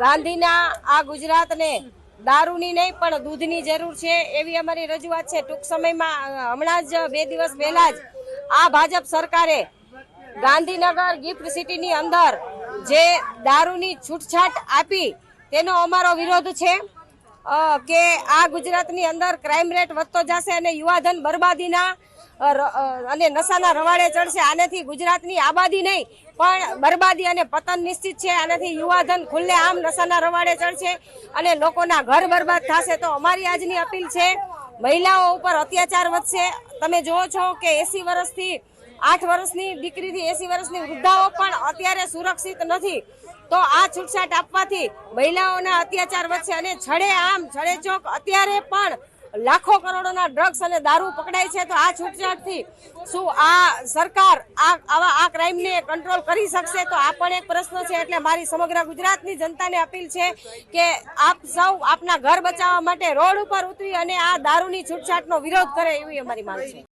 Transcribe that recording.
ગાંધીના આ ગુજરાતને દારૂની નહીં, પણ દૂધની જરૂર છે એવી અમારી રજૂઆત છે. ટૂંક સમયમાં હમણાં જ બે દિવસ પહેલા જ આ ભાજપ સરકારે ગાંધીનગર ગિફ્ટ સિટીની અંદર જે દારૂની છૂટછાટ આપી, તેનો અમારો વિરોધ છે. કે આ ગુજરાતની અંદર ક્રાઇમ રેટ વધતો જશે અને યુવાધન બરબાદીના અને નશાના રવાડે ચડશે. આનાથી ગુજરાતની આબાદી નહીં, પણ બરબાદી અને પતન નિશ્ચિત છે. આનાથી યુવાધન ખુલ્લે આમ નશાના રવાડે ચડશે અને લોકોના ઘર બરબાદ થશે. તો અમારી આજની અપીલ છે, મહિલાઓ ઉપર અત્યાચાર વધશે. તમે જુઓ છો કે એસી વર્ષથી, આઠ વર્ષની દીકરીથી એસી વર્ષની વૃદ્ધાઓ પણ અત્યારે સુરક્ષિત નથી. તો આ છૂટછાટ આપવાથી મહિલાઓના અત્યાચાર વધશે અને છડે આમ, છડે ચોક અત્યારે પણ લાખો કરોડોના ડ્રગ્સ અને દારૂ પકડાય છે તો આ છૂટછાટથી શું આ સરકાર આ આવા આ ક્રાઇમને કંટ્રોલ કરી શકશે? તો આ પણ એક પ્રશ્ન છે એટલે મારી સમગ્ર ગુજરાતની જનતાને અપીલ છે કે આપ સૌ આપના ઘર બચાવવા માટે રોડ ઉપર ઉતરી અને આ દારૂની છૂટછાટનો વિરોધ કરે એવી અમારી માંગ છે.